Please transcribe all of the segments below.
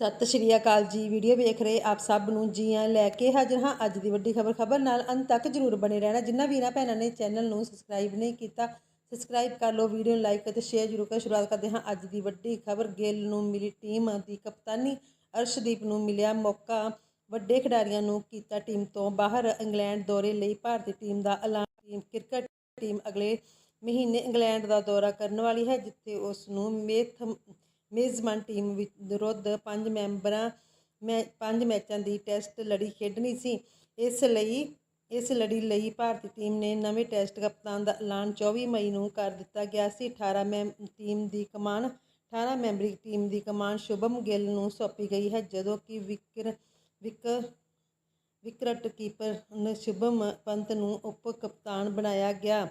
ਸਤਿ ਸ਼੍ਰੀ ਅਕਾਲ ਜੀ। ਵੀਡੀਓ ਵੇਖ ਰਹੇ ਆਪ ਸਭ ਨੂੰ ਜੀ ਆਇਆਂ ਲੈ ਕੇ ਹਾਜ਼ਰ ਹਾਂ। ਅੱਜ ਦੀ ਵੱਡੀ ਖਬਰ ਖਬਰ ਨਾਲ ਅੰਤ ਤੱਕ ਜਰੂਰ ਬਣੇ ਰਹਿਣਾ। ਜਿਨ੍ਹਾਂ ਵੀਰਾਂ ਭੈਣਾਂ ਨੇ ਚੈਨਲ ਨੂੰ ਸਬਸਕ੍ਰਾਈਬ ਨਹੀਂ ਕੀਤਾ, ਸਬਸਕ੍ਰਾਈਬ ਕਰ ਲਓ, ਵੀਡੀਓ ਨੂੰ ਲਾਈਕ ਅਤੇ ਸ਼ੇਅਰ ਜਰੂਰ ਕਰ। ਸ਼ੁਰੂਆਤ ਕਰਦੇ ਹਾਂ ਅੱਜ ਦੀ ਵੱਡੀ ਖਬਰ। ਗਿੱਲ ਨੂੰ ਮਿਲੀ ਟੀਮ ਦੀ ਕਪਤਾਨੀ ਅਰਸ਼ਦੀਪ ਨੂੰ ਮਿਲਿਆ ਮੌਕਾ। ਵੱਡੇ ਖਿਡਾਰੀਆਂ ਨੂੰ ਕੀਤਾ ਟੀਮ ਤੋਂ ਬਾਹਰ। ਇੰਗਲੈਂਡ ਦੌਰੇ ਲਈ ਭਾਰਤੀ ਟੀਮ ਦਾ ਐਲਾਨ। ਟੀਮ ਕ੍ਰਿਕਟ ਟੀਮ ਅਗਲੇ ਮਹੀਨੇ ਇੰਗਲੈਂਡ ਦਾ ਦੌਰਾ ਕਰਨ ਵਾਲੀ ਹੈ, ਜਿੱਥੇ ਉਸ ਨੂੰ ਮੇਥ ਮੇਜ਼ਬਾਨ ਟੀਮ ਵਿ- ਵਿਰੁੱਧ ਪੰਜ ਮੈਂਬਰਾਂ ਮੈਂ, ਪੰਜ ਮੈਚਾਂ ਦੀ ਟੈਸਟ ਲੜੀ ਖੇਡਣੀ ਸੀ। ਇਸ ਲਈ, ਇਸ ਲੜੀ ਲਈ ਭਾਰਤੀ ਟੀਮ ਨੇ ਨਵੇਂ ਟੈਸਟ ਕਪਤਾਨ ਦਾ ਐਲਾਨ 24 ਮਈ ਨੂੰ ਕਰ ਦਿੱਤਾ ਗਿਆ ਸੀ। 18 ਮੈਂ ਟੀਮ ਦੀ ਕਮਾਨ 18 ਮੈਂਬਰੀ ਟੀਮ ਦੀ ਕਮਾਨ ਸ਼ੁਭਮ ਗਿੱਲ ਨੂੰ ਸੌਂਪੀ ਗਈ ਹੈ, ਜਦੋਂ ਕਿ ਵਿਕਰ, ਵਿਕ, ਵਿਕਰਟ ਕੀਪਰ ਸ਼ੁਭਮ ਪੰਤ ਨੂੰ ਉਪ ਕਪਤਾਨ ਬਣਾਇਆ ਗਿਆ।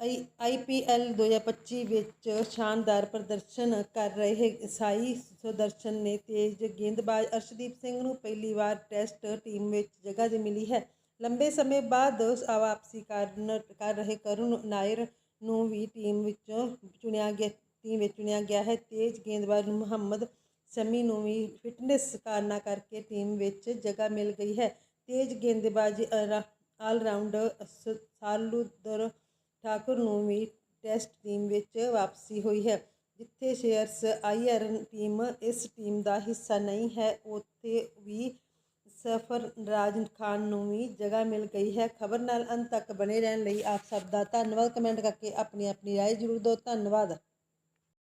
ਆਈ ਆਈਪੀਐਲ 2025 ਵਿੱਚ ਸ਼ਾਨਦਾਰ ਪ੍ਰਦਰਸ਼ਨ ਕਰ ਰਹੇ ਸਾਈ ਸੁਦਰਸ਼ਨ ਨੇ ਤੇਜ਼ ਗੇਂਦਬਾਜ਼ ਅਰਸ਼ਦੀਪ ਸਿੰਘ ਨੂੰ ਪਹਿਲੀ ਵਾਰ ਟੈਸਟ ਟੀਮ ਵਿੱਚ ਜਗ੍ਹਾ ਦੇ ਮਿਲੀ ਹੈ। ਲੰਬੇ ਸਮੇਂ ਬਾਅਦ ਵਾਪਸੀ ਕਰਨ, ਕਰ ਰਹੇ ਕਰੁਣ ਨਾਇਰ ਨੂੰ ਵੀ ਟੀਮ ਵਿੱਚੋਂ ਚੁਣਿਆ ਗਿਆ, ਟੀਮ ਵਿੱਚ ਚੁਣਿਆ ਗਿਆ ਹੈ। ਤੇਜ਼ ਗੇਂਦਬਾਜ਼ ਮੁਹੰਮਦ ਸ਼ਮੀ ਨੂੰ ਵੀ ਫਿਟਨੈਸ ਕਾਰਨਾਂ ਕਰਕੇ ਟੀਮ ਵਿੱਚ ਜਗ੍ਹਾ ਮਿਲ ਗਈ ਹੈ। ਤੇਜ਼ ਗੇਂਦਬਾਜ਼ੀ ਆਲ ਰਾਊਂਡਰ ਸਾਲੂਦਰ ਠਾਕੁਰ ਨੂੰ ਵੀ ਟੈਸਟ ਟੀਮ ਵਿੱਚ ਵਾਪਸੀ ਹੋਈ ਹੈ, ਜਿੱਥੇ ਸ਼ੇਅਰਸ ਆਈਆਰਨ ਟੀਮ ਇਸ ਟੀਮ ਦਾ ਹਿੱਸਾ ਨਹੀਂ ਹੈ, ਉੱਥੇ ਵੀ ਸਫਰਰਾਜ ਖਾਨ ਨੂੰ ਵੀ ਜਗ੍ਹਾ ਮਿਲ ਗਈ ਹੈ। ਖਬਰ ਨਾਲ ਅੰਤ ਤੱਕ ਬਣੇ ਰਹਿਣ ਲਈ ਆਪ ਸਭ ਦਾ ਧੰਨਵਾਦ। ਕਮੈਂਟ ਕਰਕੇ ਆਪਣੀ ਆਪਣੀ ਰਾਏ ਜ਼ਰੂਰ ਦਿਓ। ਧੰਨਵਾਦ।